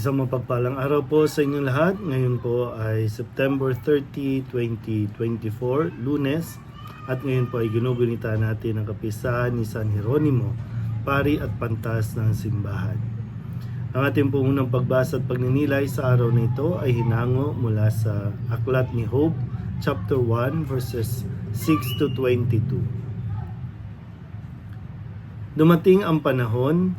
Isang mapagpalang araw po sa inyong lahat. Ngayon po ay September 30, 2024, lunes. At ngayon po ay ginugunita natin ang kapisahan ni San Jeronimo, pari at pantas ng simbahan. Ang ating pong unang pagbasa at pagninilay sa araw na ito ay hinango mula sa Aklat ni Hope, chapter 1, verses 6 to 22. Dumating ang panahon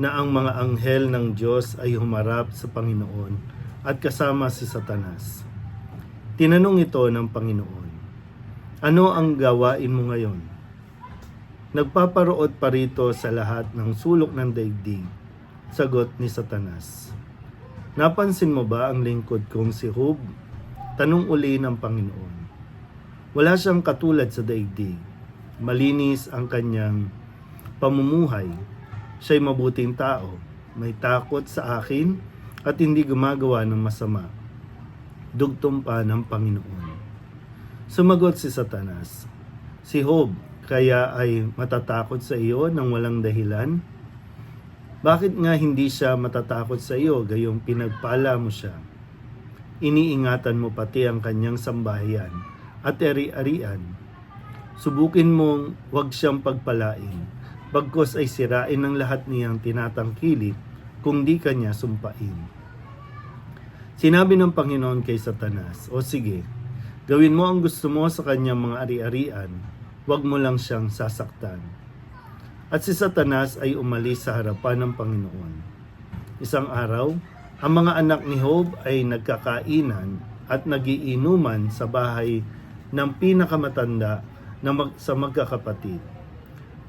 na ang mga anghel ng Diyos ay humarap sa Panginoon at kasama si Satanas. Tinanong ito ng Panginoon, Ano ang gawain mo ngayon? Nagpaparoot pa rito sa lahat ng sulok ng daigdig, sagot ni Satanas. Napansin mo ba ang lingkod kong si Hub? Tanong uli ng Panginoon. Wala siyang katulad sa daigdig. Malinis ang kanyang pamumuhay. Siya'y mabuting tao, may takot sa akin at hindi gumagawa ng masama. Dugtong pa ng Panginoon. Sumagot si Satanas, Si Hob, kaya ay matatakot sa iyo ng walang dahilan? Bakit nga hindi siya matatakot sa iyo gayong pinagpala mo siya? Iniingatan mo pati ang kanyang sambahayan at eri-arian. Subukin mong huwag siyang pagpalain bagkos ay sirain ng lahat niyang tinatangkilik kung di kanya sumpain. Sinabi ng Panginoon kay Satanas, O sige, gawin mo ang gusto mo sa kanyang mga ari-arian, huwag mo lang siyang sasaktan. At si Satanas ay umalis sa harapan ng Panginoon. Isang araw, ang mga anak ni Job ay nagkakainan at nagiinuman sa bahay ng pinakamatanda na mag- sa magkakapatid.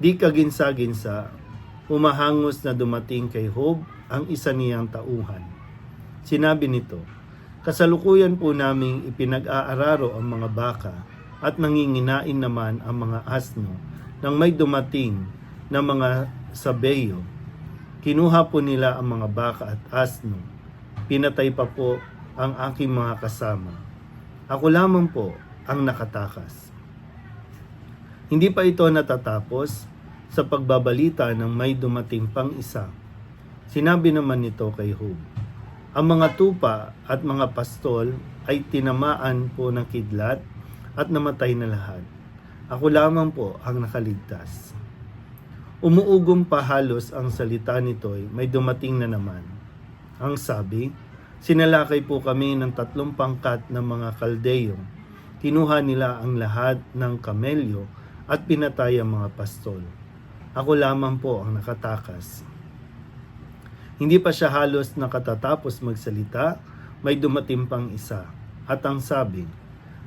Di kaginsa-ginsa, umahangos na dumating kay Hob ang isa niyang tauhan. Sinabi nito, Kasalukuyan po naming ipinag-aararo ang mga baka at nanginginain naman ang mga asno nang may dumating na mga sabeyo. Kinuha po nila ang mga baka at asno. Pinatay pa po ang aking mga kasama. Ako lamang po ang nakatakas. Hindi pa ito natatapos sa pagbabalita ng may dumating pang isa. Sinabi naman nito kay Job, Ang mga tupa at mga pastol ay tinamaan po ng kidlat at namatay na lahat. Ako lamang po ang nakaligtas. Umuugong pa halos ang salita nito'y may dumating na naman. Ang sabi, sinalakay po kami ng tatlong pangkat ng mga kaldeyo. Kinuha nila ang lahat ng kamelyo at pinatay ang mga pastol. Ako lamang po ang nakatakas. Hindi pa siya halos nakatatapos magsalita, may dumating pang isa. At ang sabi,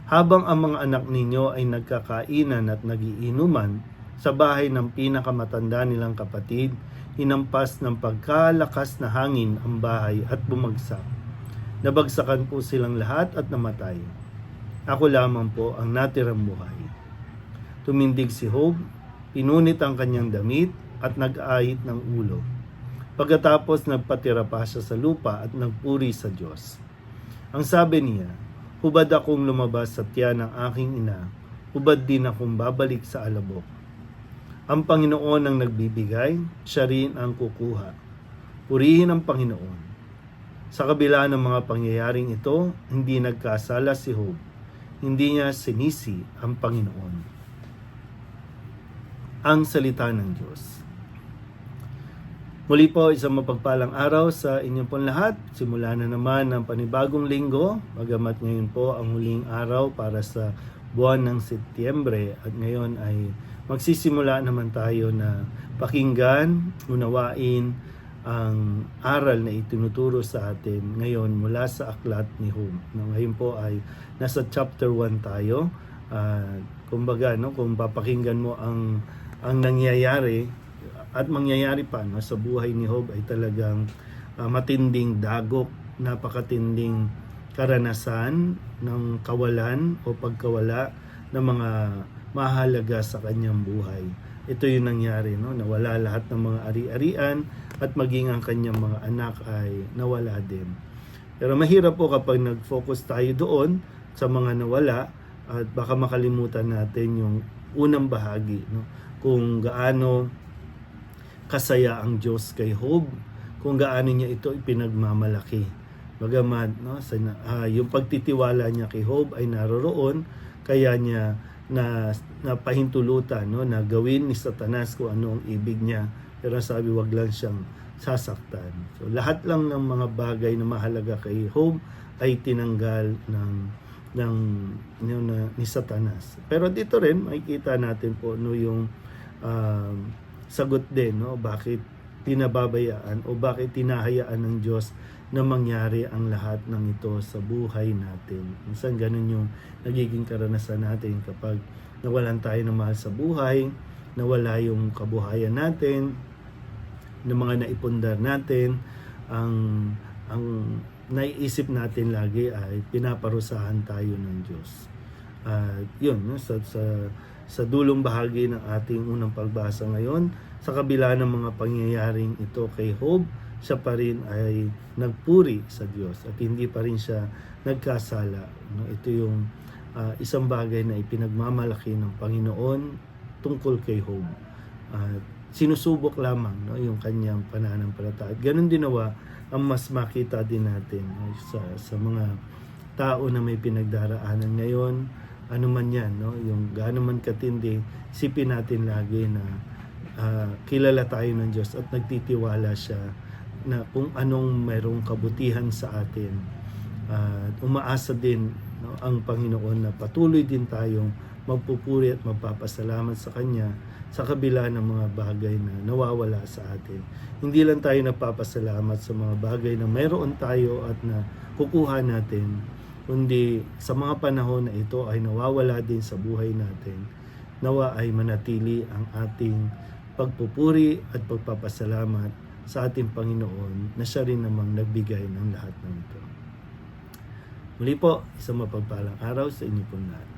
habang ang mga anak ninyo ay nagkakainan at nagiinuman sa bahay ng pinakamatanda nilang kapatid, hinampas ng pagkalakas na hangin ang bahay at bumagsak. Nabagsakan po silang lahat at namatay. Ako lamang po ang natirang buhay. Tumindig si Job, pinunit ang kanyang damit at nag-ahit ng ulo. Pagkatapos nagpatira pa siya sa lupa at nagpuri sa Diyos. Ang sabi niya, hubad akong lumabas sa tiyan ng aking ina, hubad din akong babalik sa alabok. Ang Panginoon ang nagbibigay, siya rin ang kukuha. Purihin ang Panginoon. Sa kabila ng mga pangyayaring ito, hindi nagkasala si Job. Hindi niya sinisi ang Panginoon ang salita ng Diyos. Muli po isang mapagpalang araw sa inyong pong lahat. Simula na naman ang panibagong linggo, bagamat ngayon po ang huling araw para sa buwan ng Setyembre at ngayon ay magsisimula naman tayo na pakinggan, unawain ang aral na itinuturo sa atin ngayon mula sa aklat ni Hum. Ngayon po ay nasa chapter 1 tayo. Uh, kumbaga, no, kung papakinggan mo ang ang nangyayari at mangyayari pa no, sa buhay ni Job ay talagang uh, matinding dagok, napakatinding karanasan ng kawalan o pagkawala ng mga mahalaga sa kanyang buhay. Ito yung nangyari, no? nawala lahat ng mga ari-arian at maging ang kanyang mga anak ay nawala din. Pero mahirap po kapag nag-focus tayo doon sa mga nawala at baka makalimutan natin yung unang bahagi. No? Kung gaano kasaya ang Diyos kay Job, kung gaano niya ito ipinagmamalaki. Bagamat no, sa, ah, yung pagtitiwala niya kay Job ay naroroon, kaya niya na napahintulutan no, na gawin ni Satanas kung ano ang ibig niya. Pero sabi wag lang siyang sasaktan. So lahat lang ng mga bagay na mahalaga kay Job ay tinanggal ng ng na- ni Satanas. Pero dito rin makikita natin po no yung um, sagot din no bakit pinababayaan o bakit tinahayaan ng Diyos na mangyari ang lahat ng ito sa buhay natin. Minsan ganun yung nagiging karanasan natin kapag nawalan tayo ng mahal sa buhay, nawala yung kabuhayan natin, ng mga naipundar natin, ang ang naiisip natin lagi ay pinaparusahan tayo ng Diyos. At yun, no, sa, sa, sa dulong bahagi ng ating unang pagbasa ngayon, sa kabila ng mga pangyayaring ito kay Job, siya pa rin ay nagpuri sa Diyos at hindi pa rin siya nagkasala. Ito yung ah, isang bagay na ipinagmamalaki ng Panginoon tungkol kay Job. At sinusubok lamang no, yung kanyang pananampalataya. At ganun din nawa ang mas makita din natin no, sa, sa mga tao na may pinagdaraanan ngayon, ano man yan, no, yung gaano man katindi, sipin natin lagi na ah, kilala tayo ng Diyos at nagtitiwala siya na kung anong mayroong kabutihan sa atin. At umaasa din no, ang Panginoon na patuloy din tayong magpupuri at magpapasalamat sa Kanya sa kabila ng mga bagay na nawawala sa atin. Hindi lang tayo nagpapasalamat sa mga bagay na mayroon tayo at na kukuha natin, kundi sa mga panahon na ito ay nawawala din sa buhay natin, nawa ay manatili ang ating pagpupuri at pagpapasalamat sa ating Panginoon na siya rin namang nagbigay ng lahat ng ito. Muli po, isang mapagpalang araw sa inyo po lahat.